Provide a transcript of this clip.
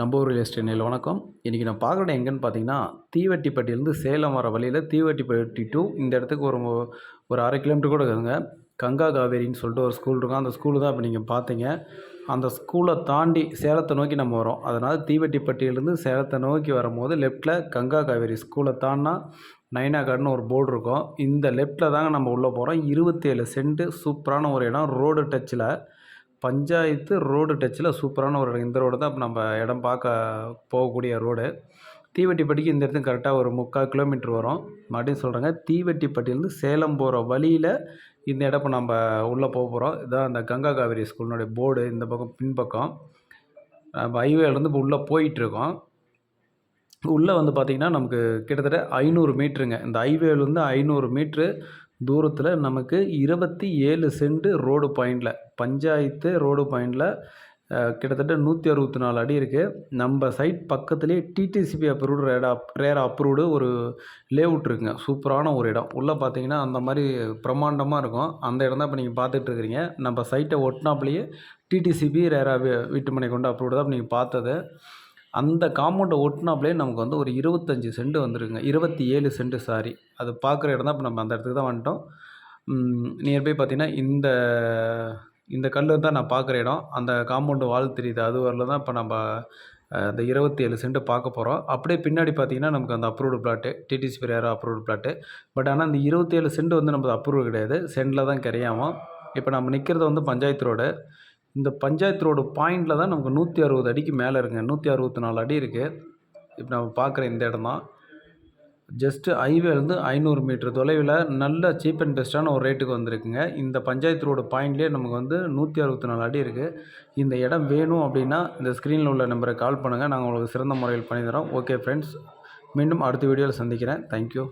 நம்ம ஊர் real estate வணக்கம். இன்றைக்கி நான் பார்க்குற இடம் எங்கேன்னு பார்த்தீங்கன்னா தீவட்டிப்பட்டியிலேருந்து சேலம் வர வழியில் தீவட்டிப்பட்டி டு இந்த இடத்துக்கு ஒரு ஒரு அரை கிலோமீட்டர் கூட இருக்குதுங்க. கங்கா காவேரின்னு சொல்லிட்டு ஒரு ஸ்கூல் இருக்கும். அந்த ஸ்கூலு தான் இப்போ நீங்கள் பார்த்தீங்க. அந்த ஸ்கூலை தாண்டி சேலத்தை நோக்கி நம்ம வரோம். அதனால் தீவட்டிப்பட்டியிலேருந்து சேலத்தை நோக்கி வரும்போது லெஃப்ட்டில் கங்கா காவேரி ஸ்கூலை தாண்டினா நைனா கார்டுன்னு ஒரு போர்டு இருக்கும். இந்த லெஃப்ட்டில் தாங்க நம்ம உள்ளே போகிறோம் இருபத்தேழு சென்ட்டு சூப்பரான ஒரு இடம். ரோடு டச்சில் பஞ்சாயத்து ரோடு டச்சில் சூப்பரான ஒரு இந்த ரோடு தான் இப்போ நம்ம இடம் பார்க்க போகக்கூடிய ரோடு. தீவட்டிப்பட்டிக்கு இந்த இடத்துக்கு கரெக்டாக ஒரு முக்கால் கிலோமீட்டர் வரும். மறுபடியும் சொல்கிறேங்க தீவட்டிப்பட்டியிலேருந்து சேலம் போகிற வழியில் இந்த இடம் இப்போ நம்ம உள்ளே போக போகிறோம் இதான் அந்த கங்கா காவேரி ஸ்கூலினுடைய போர்டு இந்த பக்கம் பின்பக்கம். நம்ம ஹைவேலேருந்து இப்போ உள்ளே போயிட்டுருக்கோம். உள்ளே வந்து பார்த்திங்கன்னா நமக்கு கிட்டத்தட்ட ஐநூறு மீட்ருங்க இந்த ஹைவேலேருந்து ஐநூறு மீட்ரு தூரத்தில் நமக்கு இருபத்தி ஏழு சென்ட் ரோடு பாயிண்டில் பஞ்சாயத்து ரோடு பாயிண்டில் கிட்டத்தட்ட நூற்றி அறுபத்தி நாலு அடி இருக்குது நம்ம சைட் பக்கத்துலேயே டிடிசிபி அப்ரூவ்டு ரேடா ரேர் அப்ரூவ்டு ஒரு லேஅவுட் இருக்குங்க. சூப்பரான ஒரு இடம். உள்ளே பார்த்தீங்கன்னா அந்த மாதிரி பிரம்மாண்டமாக இருக்கும். அந்த இடம் தான் இப்போ நீங்கள் பார்த்துட்ருக்கிறீங்க நம்ம சைட்டை ஒட்டினாப்புலேயே டிடிசிபி ரேரா வீட்டுமனை கொண்டு அப்ரூவ்டு தான் நீங்கள் பார்த்தது. அந்த காம்பவுண்டை ஒட்டினாப்லே நமக்கு வந்து ஒரு இருபத்தஞ்சி சென்ட் வந்துருக்குங்க இருபத்தி ஏழு சென்ட் சாரி. அது பார்க்குற இடம் தான் இப்போ நம்ம அந்த இடத்துக்கு தான் வந்துட்டோம். நியர்பை பார்த்தீங்கன்னா இந்த இந்த கல் தான் நான் பார்க்குற இடம். அந்த காம்பவுண்டு வால் தெரியுது. அது வரல தான் இப்போ நம்ம அந்த இந்த இருபத்தி ஏழு சென்ட் பார்க்க போகிறோம் அப்படியே பின்னாடி பார்த்தீங்கன்னா நமக்கு அந்த அப்ரூவ்டு பிளாட்டு டிடிசி பெரியாரோ அப்ரூவ்டு பிளாட்டு பட் ஆனால் அந்த இருபத்தேழு சென்ட் வந்து நமக்கு அப்ரூவ் கிடையாது. சென்டில் தான் கிடையாமல் இப்போ நம்ம நிற்கிறது வந்து பஞ்சாயத்து ரோடு இந்த பஞ்சாயத்து ரோடு பாயிண்டில் தான் நமக்கு நூற்றி அறுபது அடிக்கு மேலே இருக்குங்க. நூற்றி அறுபத்தி நாலு அடி இருக்குது இப்போ நம்ம பார்க்குற இந்த இடம் தான். ஜஸ்ட்டு ஹைவேலேருந்து ஐநூறு மீட்டர் தொலைவில் நல்ல சீப் அண்ட் பெஸ்ட்டான ஒரு ரேட்டுக்கு வந்திருக்குங்க. இந்த பஞ்சாயத்து ரோடு பாயிண்ட்லேயே நமக்கு வந்து நூற்றி அறுபத்தி நாலு அடி இருக்குது இந்த இடம் வேணும் அப்படின்னா இந்த ஸ்க்ரீனில் உள்ள நம்பரை கால் பண்ணுங்கள் நாங்கள் உங்களுக்கு சிறந்த முறையில் பண்ணி தரோம். ஓகே ஃப்ரெண்ட்ஸ் மீண்டும் அடுத்த வீடியோவில் சந்திக்கிறேன். தேங்க்யூ